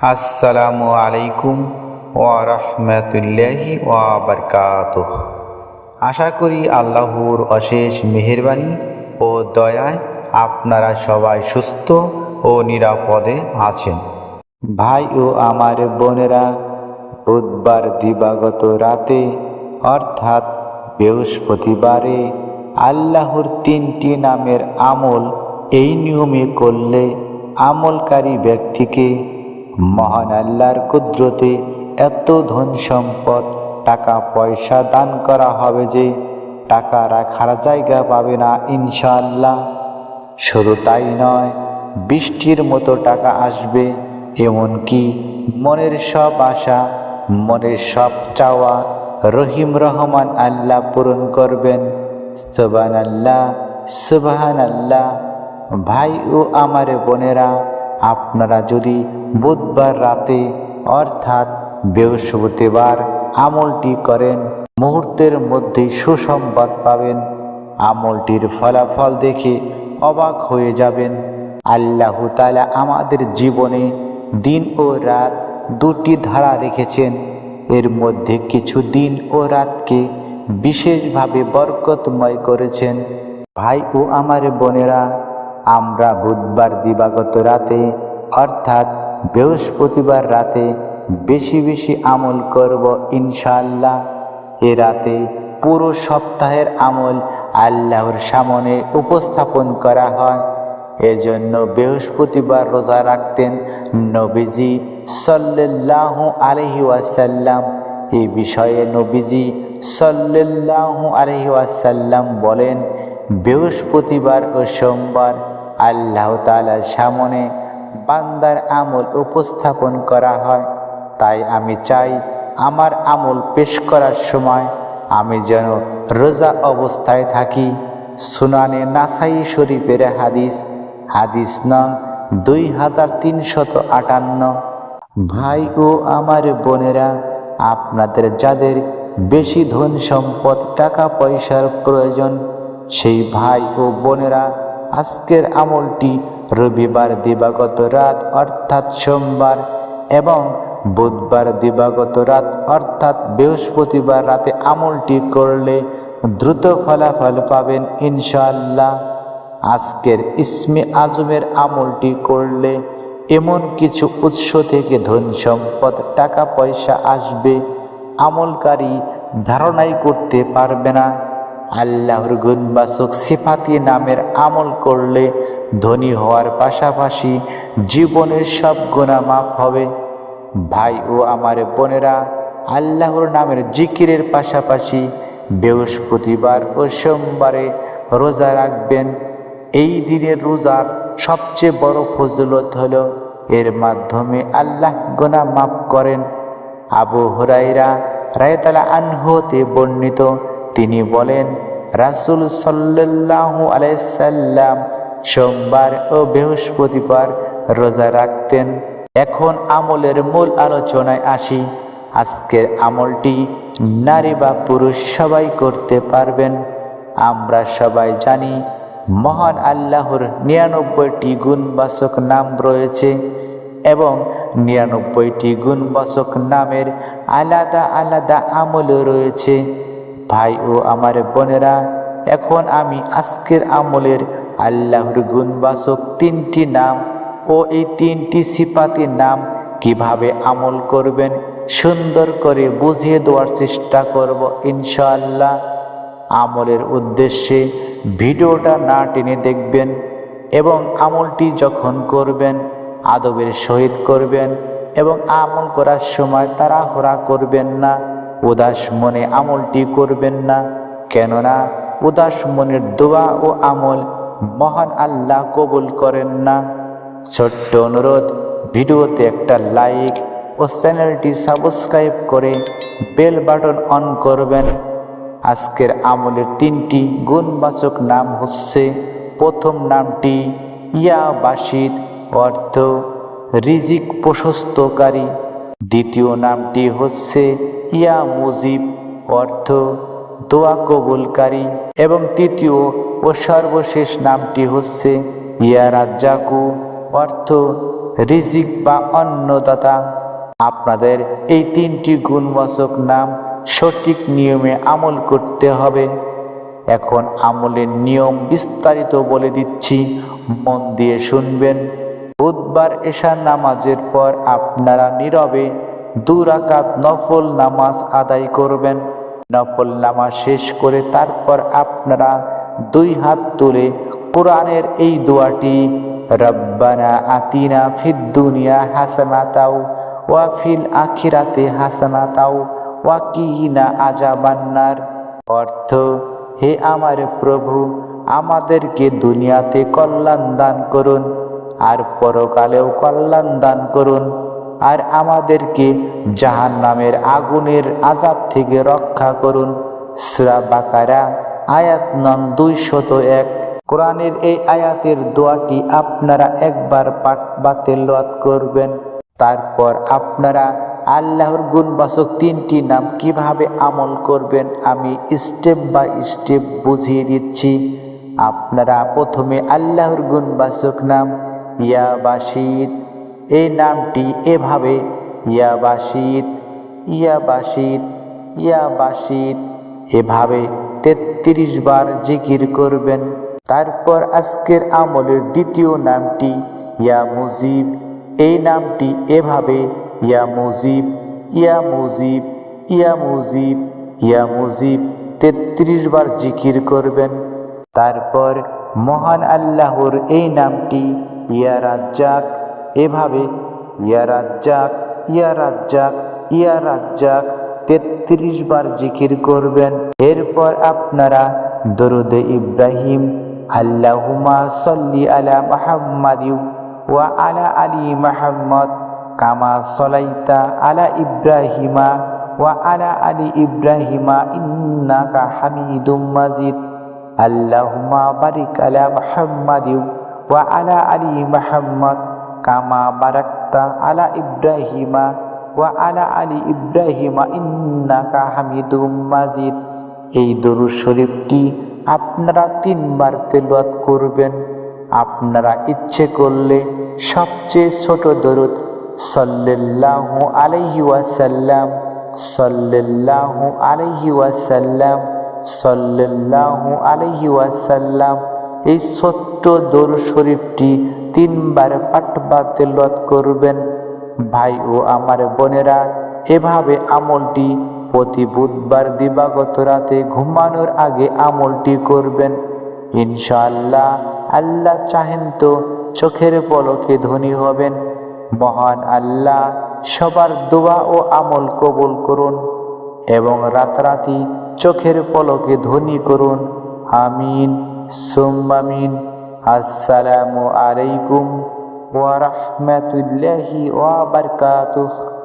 আসসালামু আলাইকুম ওয়া রাহমাতুল্লাহি ওয়া বারকাতুহ। আশা করি আল্লাহর অশেষ মেহেরবানি ও দয়ায় আপনারা সবাই সুস্থ ও নিরাপদে আছেন। ভাই ও আমার বোনেরা, বুধবার দিবাগত রাতে, অর্থাৎ বৃহস্পতিবারে আল্লাহর তিনটি নামের আমল এই নিয়মে করলে আমলকারী ব্যক্তিকে মহান আল্লাহর কুদরতে এত ধন সম্পদ, টাকা পয়সা দান করা হবে যে টাকা রাখার জায়গা পাবে না ইনশাআল্লাহ। শুধু তাই নয়, বৃষ্টির মতো টাকা আসবে, এমনকি মনের সব আশা, মনের সব চাওয়া রহিম রহমান আল্লাহ পূরণ করবেন। সুবান আল্লাহ সুবাহান আল্লাহ ভাই ও আমার বোনেরা, আপনারা যদি বুধবার রাতে, অর্থাৎ বৃহস্পতিবার, আমলটি করেন, মুহূর্তের মধ্যে সুসংবাদ পাবেন। আমলটির ফলাফল দেখে অবাক হয়ে যাবেন। আল্লাহ তালা আমাদের জীবনে দিন ও রাত দুটি ধারা রেখেছেন। এর মধ্যে কিছু দিন ও রাতকে বিশেষভাবে বরকতময় করেছেন। ভাই ও আমার বোনেরা, আমরা বুধবার দিবাগত রাতে, অর্থাৎ বৃহস্পতিবার রাতে, বেশি বেশি আমল করব ইনশাআল্লাহ। এ রাতে পুরো সপ্তাহের আমল আল্লাহর সামনে উপস্থাপন করা হয়। এজন্য বৃহস্পতিবার রোজা রাখতেন নবীজি সাল্লাহ আলহি ওয়াসাল্লাম। এই বিষয়ে নবীজি সাল্লাহ আলহি ওয়াসাল্লাম বলেন, বৃহস্পতিবার ও সোমবার আল্লাহ তালার সামনে বান্দার আমল উপস্থাপন করা হয়। তাই আমি চাই আমার আমল পেশ করার সময় আমি যেন রোজা অবস্থায় থাকি। সুনানে নাসাই শরীফের হাদিস হাদিস নং দুই হাজার তিনশত আটান্ন। ভাই ও আমার বোনেরা আপনাদের যাদের বেশি ধন সম্পদ, টাকা পয়সার প্রয়োজন, সেই ভাই ও বোনেরা, আজকের আমলটি রবিবার দিবাগত রাত, অর্থাৎ সোমবার এবং বুধবার দিবাগত রাত, অর্থাৎ বৃহস্পতিবার রাতে আমলটি করলে দ্রুত ফলাফল পাবেন ইনশাআল্লাহ। আজকের ইসমে আজমের আমলটি করলে এমন কিছু উৎস থেকে ধন সম্পদ টাকা পয়সা আসবে, আমলকারী ধারণাই করতে পারবে না। আল্লাহর গুণবাচক সিফাতি নামের আমল করলে ধনী হওয়ার পাশাপাশি জীবনের সব গুণা মাফ হবে। ভাই ও আমার বোনেরা, আল্লাহর নামের জিকিরের পাশাপাশি বৃহস্পতিবার ও সোমবারে রোজা রাখবেন। এই দিনের রোজার সবচেয়ে বড় ফজলত হল এর মাধ্যমে আল্লাহ গোনা মাফ করেন। আবু হরাইরা রায়তালা আনহতে বর্ণিত, তিনি বলেন, রাসুল সাল্লাহ আলাইসাল্লাম সোমবার ও বৃহস্পতিবার রোজা রাখতেন। এখন আমলের মূল আলোচনায় আসি। আজকের আমলটি নারী বা পুরুষ সবাই করতে পারবেন। আমরা সবাই জানি মহান আল্লাহর নিরানব্বইটি গুণবাচক নাম রয়েছে এবং নিরানব্বইটি গুণবাচক নামের আলাদা আলাদা আমলও রয়েছে। ভাই ও আমার বোনেরা, এখন আমি আজকের আমলের আল্লাহর গুণবাচক তিনটি নাম ও এই তিনটি সিপাতির নাম কীভাবে আমল করবেন সুন্দর করে বুঝিয়ে দেওয়ার চেষ্টা করব ইনশাআল্লাহ। আমলের উদ্দেশ্যে ভিডিওটা না টেনে দেখবেন এবং আমলটি যখন করবেন, আদবের সহিত করবেন এবং আমল করার সময় তাড়াহুড়া করবেন না, উদাস মনে আমলটি করবেন না। কেননা উদাস মনের দোয়া ও আমল মহান আল্লাহ কবুল করেন না। ছোট্ট অনুরোধ, ভিডিওতে একটা লাইক ও চ্যানেলটি সাবস্ক্রাইব করে বেল বাটন অন করবেন। আজকের আমলের তিনটি গুণবাচক নাম হচ্ছে, প্রথম নামটি ইয়া বাসিদ অর্থ রিজিক প্রশস্তকারী। দ্বিতীয় নামটি হচ্ছে ইয়া মুজিব অর্থ দোয়া কবুলকারী। এবং তৃতীয় ও সর্বশেষ নামটি হচ্ছে ইয়া রাজ্জাকু অর্থ রিজিক বা অন্নদাতা। আপনাদের এই তিনটি গুণবাচক নাম সঠিক নিয়মে আমল করতে হবে। এখন আমলের নিয়ম বিস্তারিত বলে দিচ্ছি। মন দিয়ে শুনবেন। বুধবার এশার নামাজের পর আপনারা নীরবে দুরাকাত নফল নামাজ আদায় করবেন। নফল নামাজ শেষ করে তারপর আপনারা দুই হাত তুলে কোরআনের এই দোয়াটি, রব্বানা আতিনা ফিদ দুনিয়া হাসানাতাও ওয়া ফিল আখিরাতে হাসানাতাও ওয়া কিনা আজাবান্নার অর্থ, হে আমার প্রভু, আমাদেরকে দুনিয়াতে কল্যাণ দান করুন, আর পরকালেও কল্যাণ দান করুন, আর আমাদেরকে জাহান নামের আগুনের আজাব থেকে রক্ষা করুন। সুরা বাকারা, আয়াত নং দুইশত এক। কোরআনের এই আয়াতের দোয়াটি আপনারা একবার পাঠ বা তেলাওয়াত করবেন, তারপর আপনারা আল্লাহর গুণবাচক তিনটি নাম কীভাবে আমল করবেন আমি স্টেপ বাই স্টেপ বুঝিয়ে দিচ্ছি। আপনারা প্রথমে আল্লাহর গুণবাচক নাম ইয়া বাসিদ এই নামটি এভাবে, ইয়া বাসিদ ইয়া বাসিদ ইয়া বাসিদ এভাবে তেত্রিশ বার জিকির করবেন। তারপর আজকের আমলের দ্বিতীয় নামটি ইয়া মুজিব। এই নামটি এভাবে ইয়া মুজিব ইয়া মুজিব ইয়া মুজিব ইয়া মুজিব, তেত্রিশ বার জিকির করবেন। তারপর মহান আল্লাহর এই নামটি, ইয়া রাজ্জাক, এভাবে, ইয়া রাজ্জাক ইয়া রাজ্জাক ইয়া রাজ্জাক, তেত্রিশ বার জিকির করবেন। এরপর আপনারা দরুদে ইব্রাহিম আল্লাহুমা সল্লি আলা মাহাম্মাদিউ ওয়া আলা আলী মাহাম্মদ কামা সলাইতা আলা ইব্রাহিমা ওয়া আলা আলী ইব্রাহিমা ইন্নাকা হামিদুম মাজিদ। আল্লাহুমা বারিক আলা মাহাম্মাদিউ ওয়া আলা আলী মাহাম্মদ কামা বারাক্তা আলা ইব্রাহিমা ওয়া আলা আলী ইব্রাহিমা ইন্নাকা হামিদুম মাজিদ। এই দরুদ শরীফটি আপনারা তিনবার তেলাওয়াত করবেন। আপনারা ইচ্ছে করলে সবচেয়ে ছোট দরুদ সাল্লাল্লাহু আলাইহি ওয়াসাল্লাম, সাল্লাল্লাহু আলাইহি ওয়াসাল্লাম, সাল্লাল্লাহু আলাইহি ওয়াসাল্লাম। এই ছোট্ট দরুদ শরীফটি তিনবার পাঠ বা তেলাওয়াত করবেন। ভাই ও আমার বোনেরা, এভাবে আমলটি প্রতি বুধবার দিবাগত রাতে ঘুমানোর আগে আমলটি করবেন। ইনশাআল্লাহ, আল্লাহ চাহেন তো চোখের পলকে ধনী হবেন। মহান আল্লাহ, সবার দোয়া ও আমল কবুল করুন এবং রাতারাতি চোখের পলকে ধনী করুন। আমিন। সুম্মামিন আসসালামু আলাইকুম ওয়া রাহমাতুল্লাহি ওয়া বারাকাতুহু।